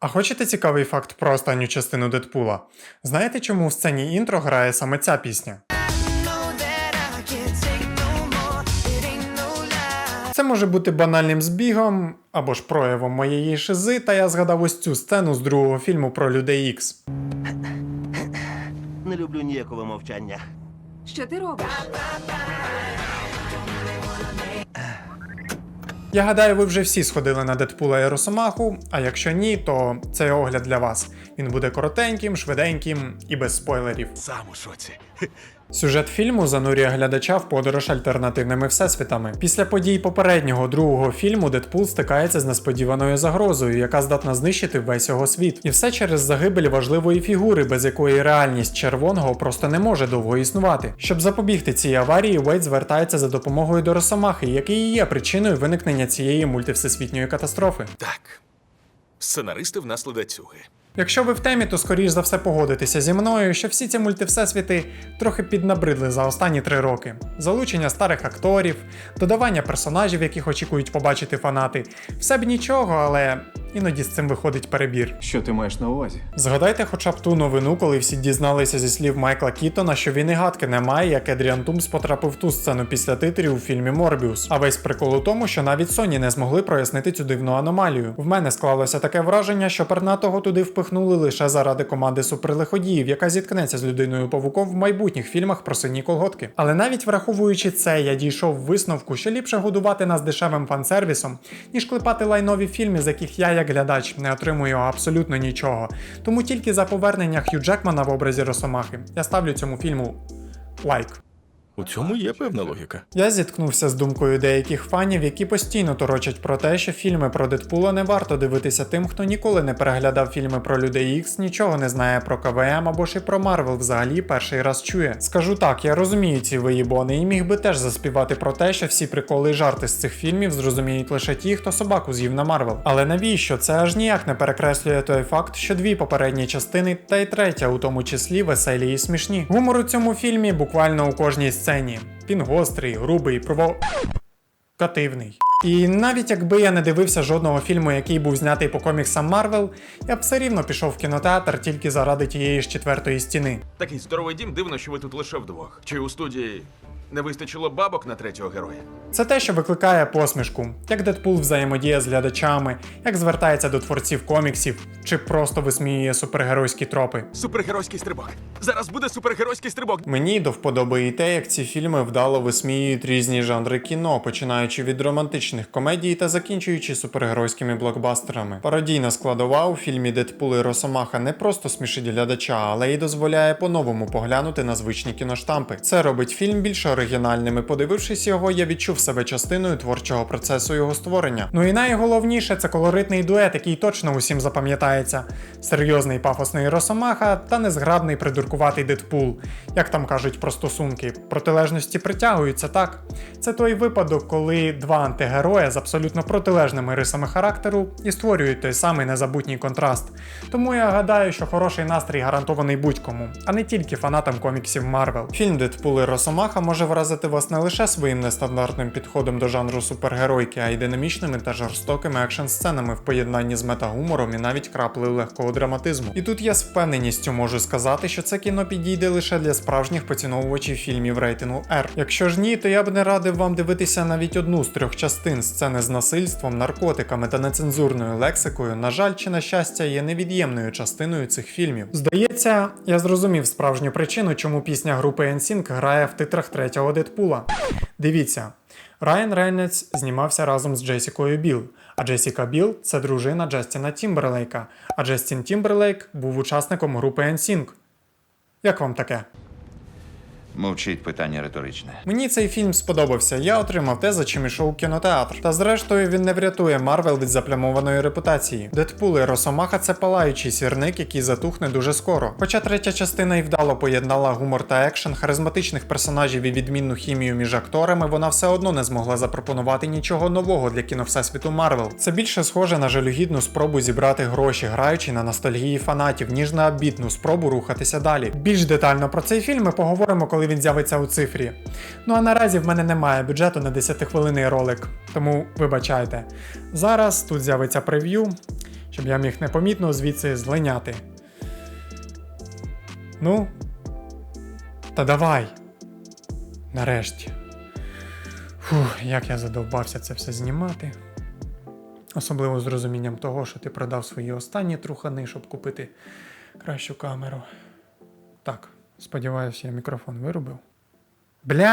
А хочете цікавий факт про останню частину Дедпула? Знаєте, чому в сцені інтро грає саме ця пісня? Це може бути банальним збігом або ж проявом моєї шизи, та я згадав ось цю сцену з другого фільму про людей Ікс. Не люблю ніякого мовчання. Що ти робиш? Я гадаю, ви вже всі сходили на Дедпула і Росомаху, а якщо ні, то цей огляд для вас. Він буде коротеньким, швиденьким і без спойлерів. Сам у шоці. Сюжет фільму занурює глядача в подорож альтернативними всесвітами. Після подій попереднього другого фільму Дедпул стикається з несподіваною загрозою, яка здатна знищити весь його світ. І все через загибель важливої фігури, без якої реальність червоного просто не може довго існувати. Щоб запобігти цій аварії, Уейт звертається за допомогою до Росомахи, який і є причиною виникнення цієї мультивсесвітньої катастрофи. Так. Сценаристи в нас ледацюги. Якщо ви в темі, то скоріш за все погодитеся зі мною, що всі ці мультивсесвіти трохи піднабридли за останні три роки. Залучення старих акторів, додавання персонажів, яких очікують побачити фанати. Все б нічого, але іноді з цим виходить перебір. Що ти маєш на увазі? Згадайте хоча б ту новину, коли всі дізналися зі слів Майкла Кітона, що він і гадки не має, як Едріан Тумс потрапив в ту сцену після титрів у фільмі Морбіус. А весь прикол у тому, що навіть Sony не змогли прояснити цю дивну аномалію. В мене склалося таке враження, що пернатого туди впихнули лише заради команди суперлиходіїв, яка зіткнеться з людиною павуком в майбутніх фільмах про сині колготки. Але навіть враховуючи це, я дійшов висновку, що ліпше годувати нас дешевим фансервісом, ніж клепати лайнові фільми, з яких я, як глядач, не отримую абсолютно нічого. Тому тільки за повернення Хью Джекмана в образі Росомахи я ставлю цьому фільму лайк. У цьому є певна логіка. Я зіткнувся з думкою деяких фанів, які постійно торочать про те, що фільми про Дедпула не варто дивитися тим, хто ніколи не переглядав фільми про людей Ікс, нічого не знає про КВМ або ж і про Марвел взагалі перший раз чує. Скажу так, я розумію ці виїбони і міг би теж заспівати про те, що всі приколи і жарти з цих фільмів зрозуміють лише ті, хто собаку з'їв на Марвел. Але навіщо? Це аж ніяк не перекреслює той факт, що дві попередні частини, та й третя, у тому числі веселі і смішні. Гумор у цьому фільмі буквально у кожній сцені. Він гострий, грубий, прово. Кативний. І навіть якби я не дивився жодного фільму, який був знятий по коміксам Марвел, я б все рівно пішов в кінотеатр тільки заради тієї ж четвертої стіни. Такий здоровий дім, дивно, що ви тут лише вдвох. Чи у студії не вистачило бабок на третього героя? Це те, що викликає посмішку, як Дедпул взаємодіє з глядачами, як звертається до творців коміксів, чи просто висміює супергеройські тропи. Супергеройський стрибок. Зараз буде супергеройський стрибок. Мені до вподоби і те, як ці фільми вдало висміюють різні жанри кіно, починаючи від романтичних комедій та закінчуючи супергеройськими блокбастерами. Пародійна складова у фільмі Дедпул і Росомаха не просто смішить глядача, але й дозволяє по-новому поглянути на звичні кіноштампи. Це робить фільм більш оригінальним. і Подивившись його, я відчув себе частиною творчого процесу його створення. Ну і найголовніше це колоритний дует, який точно усім запам'ятається. Серйозний пафосний Росомаха та незграбний придуркуватий Дедпул. Як там кажуть про стосунки, протилежності притягуються, так? Це той випадок, коли два антигероя з абсолютно протилежними рисами характеру і створюють той самий незабутній контраст. Тому я гадаю, що хороший настрій гарантований будь-кому, а не тільки фанатам коміксів Марвел. Фільм Дедпул і Росомаха може вразити вас не лише своїм нестандартним підходом до жанру супергеройки, а й динамічними та жорстокими екшн-сценами в поєднанні з метагумором і навіть краплею легкого драматизму. І тут я з впевненістю можу сказати, що це кіно підійде лише для справжніх поціновувачів фільмів рейтингу R. Якщо ж ні, то я б не радив вам дивитися навіть одну з трьох частин сцени з насильством, наркотиками та нецензурною лексикою. На жаль, чи на щастя, є невід'ємною частиною цих фільмів. Здається, я зрозумів справжню причину, чому пісня групи NSYNC грає в титрах третього Дедпула. Дивіться. Райан Рейнольдс знімався разом з Джесікою Біл, а Джесіка Біл це дружина Джастіна Тімберлейка, а Джастін Тімберлейк був учасником групи NSYNC. Як вам таке? Мовчить питання риторичне. Мені цей фільм сподобався. Я отримав те, за чим ішов кінотеатр. Та зрештою він не врятує Марвел від заплямованої репутації. Дедпул Росомаха це палаючий сірник, який затухне дуже скоро. Хоча третя частина і вдало поєднала гумор та екшен, харизматичних персонажів і відмінну хімію між акторами, вона все одно не змогла запропонувати нічого нового для кіно всесвіту Марвел. Це більше схоже на жалюгідну спробу зібрати гроші, граючи на ностальгії фанатів, ніж на обітну спробу рухатися далі. Більш детально про цей фільм ми поговоримо, він з'явиться у цифрі. Ну а наразі в мене немає бюджету на 10-хвилинний ролик, тому вибачайте. Зараз тут з'явиться прев'ю. щоб я міг непомітно звідси злиняти. Ну, та давай. Нарешті. Фух, як я задовбався це все знімати. Особливо з розумінням того, що ти продав свої останні трухани, щоб купити кращу камеру. Так, сподіваюся, я мікрофон вирубив. Бля!